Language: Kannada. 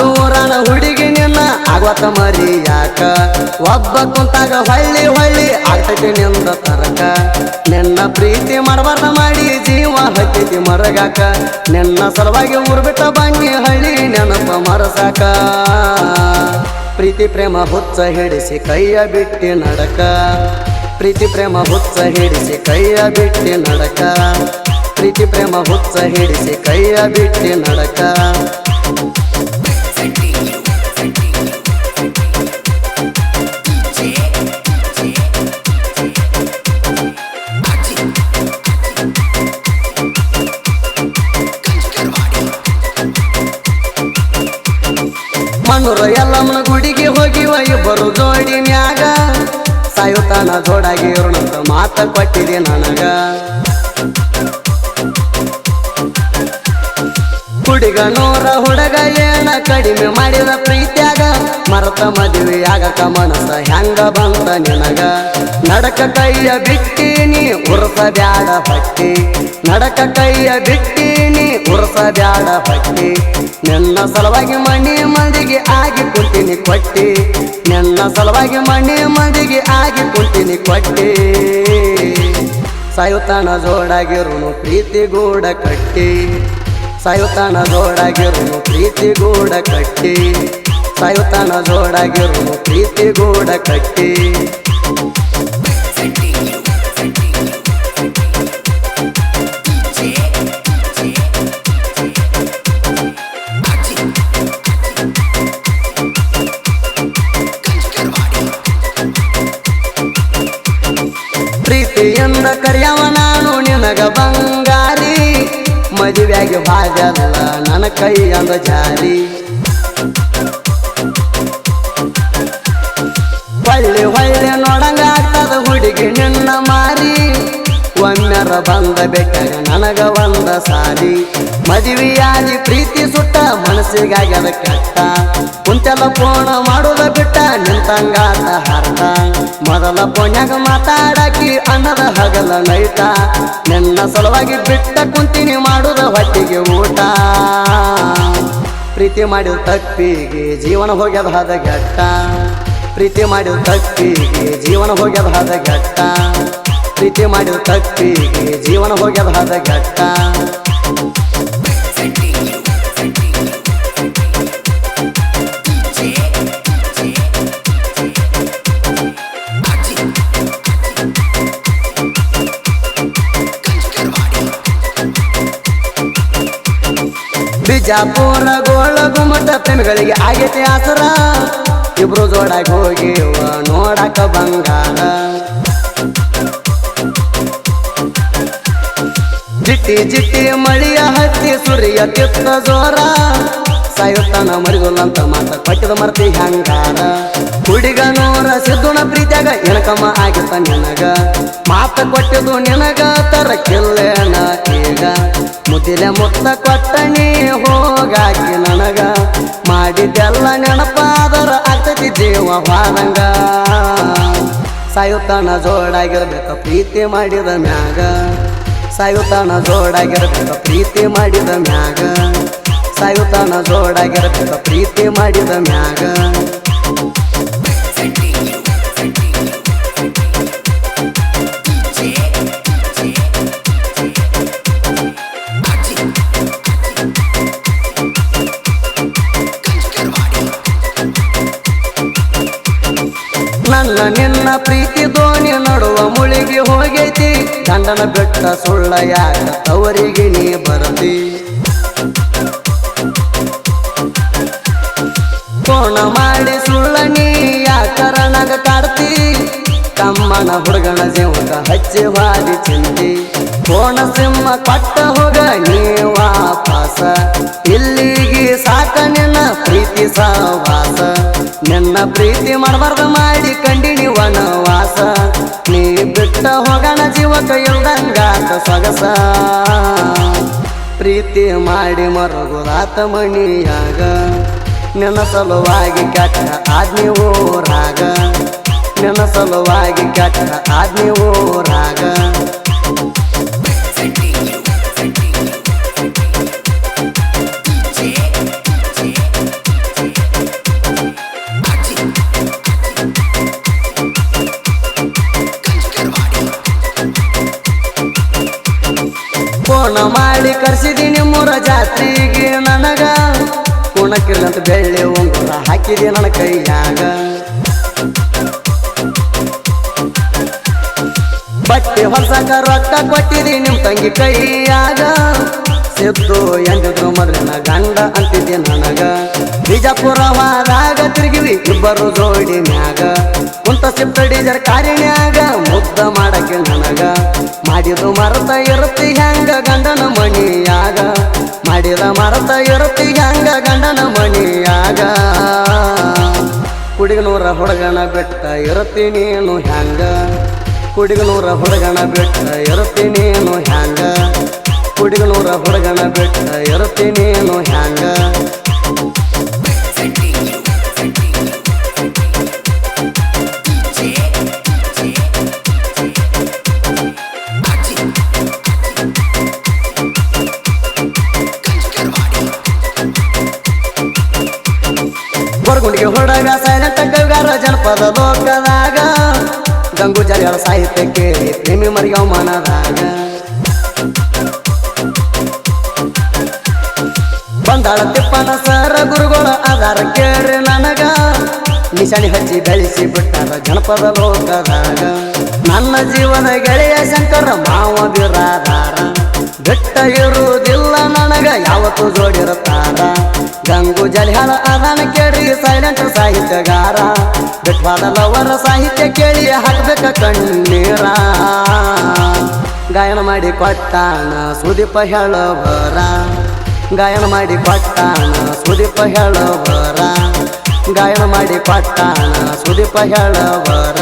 ಊರನ ಹುಡುಗಿ ನಿನ್ನ ಆಗ್ವತ ಮರಿ ಯಾಕ? ಒಬ್ಬ ಕುಂತಾಗ ಹೊಳ್ಳಿ ಹೊಳ್ಳಿ ಆಗ್ತೈತಿ ನಿಂದ ತರಕ. ನಿನ್ನ ಪ್ರೀತಿ ಮಾಡಬಾರ್ದ ಮಾಡಿ ಜೀವ ಹತ್ತೈತಿ ಮರಗಾಕ. ನಿನ್ನ ಸಲುವಾಗಿ ಊರ್ ಬಿಟ್ಟ ಬಂಗಿ ಹಳ್ಳಿ ನೆನಪ ಮರಸಾಕ. ಪ್ರೀತಿ ಪ್ರೇಮ ಹುಚ್ಚ ಹಿಡಿಸಿ ಕೈಯ ಬಿಟ್ಟಿ ನಡಕ. ಪ್ರೀತಿ ಪ್ರೇಮ ಹುಚ್ಚ ಹಿಡಿಸಿ ಕೈಯ ಬಿಟ್ಟಿ ನಡಕ. ಪ್ರೀತಿ ಪ್ರೇಮ ಹುಚ್ಚ ಹಿಡಿಸಿ ಕೈಯ ಬಿಟ್ಟಿ ನಡಕ. ಮಣ್ಣೂರ ಎಲ್ಲಮ್ಮನ ಗುಡಿಗೆ ಹೋಗಿ ಇಬ್ಬರು ಜೋಡಿ ಮ್ಯಾಗ. ಸಾಯುತ್ತಾನ ಜೋಡಾಗಿ ಇರೋಣಂತ ಮಾತ ಕೊಟ್ಟಿದೆ ನನಗ. ಹುಡುಗ ನೋರ ಹುಡುಗ ಏನ ಕಡಿಮೆ ಮಾಡಿದ ಪ್ರೀತ್ಯಾಗ, ಮರತ ಮದುವೆ ಆಗಕ ಮನಸ ಹೆಂಗ ಬಂತ ನಿನಗ. ನಡಕ ಕೈಯ ಬಿಟ್ಟೀನಿ ಉರ್ಸ ಬ್ಯಾಡ ಪಟ್ಟಿ. ನಡಕ ಕೈಯ ಬಿಟ್ಟೀನಿ ಉರ್ಸ ಬ್ಯಾಡ ಪಟ್ಟಿ. ನಿನ್ನ ಸಲುವಾಗಿ ಮಣಿ ಮಂದಿಗೆ ಆಗಿ ಕುಂತೀನಿ ಕೊಟ್ಟಿ. ನನ್ನ ಸಲುವಾಗಿ ಮಣಿ ಮಂದಿಗೆ ಆಗಿ ಕುಂತೀನಿ ಕೊಟ್ಟಿ. ಸಾಯುತ್ತಾನ ಜೋಡಾಗಿರುನು ಪ್ರೀತಿ ಗೂಡ ಕಟ್ಟಿ. ಸಾಯುತ್ತಾನ ಜೋಡಾಗಿರುನು ಪ್ರೀತಿ ಗೂಡ ಕಟ್ಟಿ. ಸಾಯುತ್ತಾನ ಜೋಡಾಗಿರುನು ಪ್ರೀತಿ ಗೂಡ ಕಟ್ಟಿ. ಕರೆಯವ ನಾನು ನಿನಗ ಬಂಗಾರಿ. ಮದುವೆಯಾಗಿ ಬಾಜಲ್ಲ ನನ್ನ ಕೈಯಂದ ಜಾರಿ. ಹೊಳ್ಳಿ ಹೊಳ್ಳಿ ನೋಡಂಗ ಆಗ್ತದ ಹುಡುಗಿ ನಿನ್ನ ಮಾರಿ. ಒಮ್ಮೆರ ಬಂದ ಬೇಕಾಗ ನನಗ ಒಂದ ಸಾರಿ. ಮದುವೆಯಾಗಿ ಪ್ರೀತಿ ಸುಟ್ಟ ಮನಸ್ಸಿಗಾಗ್ಯದ ಕೆಟ್ಟ. ಕುಂತೆಲ್ಲ ಪೋಣ ಮಾಡುದ ಬಿಟ್ಟ ನಿಂತಂಗಾತ ಹರ್ಟ ಮೊದಲ ಪೋಣ್ಯಾಗ ಮಾತಾಡಕಿ ಅನ್ನದ ಹಗಲ ನೈಟ ನಿನ್ನ ಸಲುವಾಗಿ ಬಿಟ್ಟ ಕುಂತಿನಿ ಮಾಡುದ ಹೊಟ್ಟಿಗೆ ಊಟ. ಪ್ರೀತಿ ಮಾಡಿದ ತಪ್ಪಿಗೆ ಜೀವನ ಹೋಗ್ಯದ ಘಟ್ಟ. ಪ್ರೀತಿ ಮಾಡಿದ ತಪ್ಪಿಗೆ ಜೀವನ ಹೋಗ್ಯದ ಘಟ್ಟ. ಪ್ರೀತಿ ಮಾಡಿದ ತಪ್ಪಿಗೆ ಜೀವನ ಹೋಗ್ಯದ ಹದ ಬಿಜಾಪುರ ಗೋಳ ಗುಮ್ಮಟ ಪ್ರೇಮಿಗಳಿಗೆ ಆಗೈತೆ ಆಸರ. ಇಬ್ರು ಜೋಡಾಗಿ ಹೋಗಿ ನೋಡಾಕ ಬಂಗಾರ. ಜಿಟ್ಟಿ ಜಿಟ್ಟಿ ಮಳಿಯ ಹತ್ತಿ ಸುರಿಯ ತಿತ್ತ ಜೋರ. ಸಾಯುತ್ತಾನ ಮರಿಗೊಲ್ಲಂತ ಮಾತ ಕೊಟ್ಟಿದ ಮರ್ತಿ ಹಂಗಾರ ಹುಡುಗ ನೋರ ಸಿದ್ದುಣ ಪ್ರೀತಿಯಾಗ ಎಣಕಮ್ಮ ಆಗಿತ್ತ ನಿನಗ. ಮಾತ ಕೊಟ್ಟಿದ್ದು ನಿನಗ ತರಕಿಲ್ಲೇನ ಈಗ. ಮುದ್ದಿಲೆ ಮುತ್ತ ಕೊಟ್ಟನಿ ಹೋಗಾಕಿ ನನಗ. ಮಾಡಿದ್ದೆಲ್ಲ ನೆನಪಾದರ ಆಗ್ತೈತಿ ಜೀವ ಬಾದಂಗ ಸಾಯುತ್ತಾನ ಜೋಡಾಗಿರ್ಬೇಕ ಪ್ರೀತಿ ಮಾಡಿದ ಮ್ಯಾಗ. ಸಾಯುತ್ತಾನ ಜೋಡಾಗಿರ್ಬೇಕ ಪ್ರೀತಿ ಮಾಡಿದ ಮ್ಯಾಗ. ಸಾಯುತ್ತಾನ ಜೋಡಾಗಿರ್ಬೇಕ ಪ್ರೀತಿ ಮಾಡಿದ ಮ್ಯಾಗ. ನನ್ನ ನಿನ್ನ ಪ್ರೀತಿ ದೋಣಿ ನಡುವ ಮುಳುಗಿ ಹೋಗೈತಿ. ಗಂಡನ ಬೆಟ್ಟ ಸುಳ್ಳ ಯಾಕ ತವರಿಗೆ ನೀ ಬರದಿ ಕೋಣ ಮಾಡಿ ಸುಳ್ಳನಿ ಯಾಕರ ನಗ ಕಾಡ್ತಿ. ತಮ್ಮನ ಹುಡುಗನ ಜೀವನ ಹಚ್ಚಿ ಬಾರಿ ಚಿಂತಿ ಕೋಣ ಸಿಂಹ ಕೊಟ್ಟ ಹೋಗ ನೀ ವಾಪಸ. ಇಲ್ಲಿಗೆ ಸಾಕ ನಿನ್ನ ಪ್ರೀತಿ ಸಹವಾಸ. ನಿನ್ನ ಪ್ರೀತಿ ಮಾಡಬಾರ್ದು ಮಾಡಿ ಕಂಡಿನಿ ವನವಾಸ. ನೀ ಬಿಟ್ಟ ಹೋಗಣ ಜೀವಕ ಇಲ್ದಂಗಾತ ಸೊಗಸ. ಪ್ರೀತಿ ಮಾಡಿ ಮರಗುದಾತ ಮಣಿಯಾಗ. ನನ್ನ ಸಲುವಾಗಿ ಕೆಟ್ಟ ಆದ್ಮಿ ಊರಾಗ ನನ್ನ ಸಲುವಾಗಿ ಕೆಟ್ಟ ಆದ್ಮಿ ಊರಾಗ ಫೋನ ಮಾಡಿ ಕರ್ಸಿದ್ದೀನಿ ಮೂರ ಜಾತ್ರಿಗೆ ನನಗ. ಕುಣಕ್ಕಿಲ್ಲಂತ ಬೆಳ್ಳಿ ಉಂಗುರ ಹಾಕಿದೆ ನನ್ನ ಕೈಯಾಗ. ಬಟ್ಟೆ ಹೊಲ್ಸಕ ರೊಕ್ಕ ಕೊಟ್ಟಿದೆ ನಿಮ್ ತಂಗಿ ಕೈಯಾಗ. ಸಿದ್ದು ಎಂದಿದ್ರು ಮೊದಲಿನ ಗಂಡ ಅಂತಿದ್ದೆ ನನಗ. ಬಿಜಾಪುರ ವಾದಾಗ ತಿರುಗಿವಿ ಇಬ್ಬರು ಜೋಡಿ ಮ್ಯಾಗ. ಕುಂತ ಸಿಪ್ತ ಡೀಜರ್ ಕಾರಿನ್ಯಾಗ ಮುದ್ದ ಮಾಡಕ್ಕೆ ನನಗ. ಮಾಡಿದು ಮರತ ಇರುತ್ತಿ ಹೆಂಗ ಗಂಡನ ಮಣಿಯಾಗ. ಹುಡುಗನ ಬೆಟ್ಟ ಇರತ್ತೀನೇನು ಹ್ಯಾಂಗ? ಕುಡಿಗನೂರ ಹುಡುಗನ ಬೆಟ್ಟ ಇರತ್ತೀನೇನು ನೀನು ಹ್ಯಾಂಗ? ಕುಡಿಗನೂರ ಹೊಡಗಣ ಬೆಟ್ಟ ಇರತ್ತೀನೇನು ನೀನು ಹ್ಯಾಂಗ? ಕವಿಗಾರ ಜನಪದ ಲೋಕದಾಗ. ಗಂಗು ಜರಿಗಳ ಸಾಹಿತ್ಯಕ್ಕೆ ಪ್ರೇಮಿ ಮರಿಯವ ಮನದಾಗ. ಬಂದಾಳ ತಿಪ್ಪನ ಸರ ಗುರುಗಳ ಆಧಾರ ಕೇಳ್ರಿ ನನಗ. ನಿಶಾನಿ ಹಚ್ಚಿ ಬೆಳೆಸಿ ಬಿಟ್ಟಾರ ಜನಪದ ಲೋಕದಾಗ. ನನ್ನ ಜೀವನ ಗೆಳೆಯ ಶಂಕರ ಮಾವ ಬಿರಾದಾರ. ಬೆಟ್ಟ ಇರುವುದಿಲ್ಲ ನನಗ, ಯಾವತ್ತು ಜೋಡಿರುತ್ತಾರ. ಗಂಗು ಜಲಿಹಾಳ ಅದಾನ ಕೇಳ್ರಿ ಸೈಲೆಂಟ್ ಸಾಹಿತ್ಯಗಾರ. ಬಿಟ್ವಾದ ಲವರ ಸಾಹಿತ್ಯ ಕೇಳಿ, ಹಾಕ್ಬೇಕ ಕಣ್ಣೀರ. ಗಾಯನ ಮಾಡಿ ಕೊಟ್ಟಾನ ಸುದೀಪ ಹೇಳೋಬರ ಗಾಯನ ಮಾಡಿ ಕೊಟ್ಟಾನ ಸುದೀಪ ಹೇಳೋಬರ ಗಾಯನ ಮಾಡಿ ಕೊಟ್ಟಾನ ಸುದೀಪ ಹೇಳೋಬರ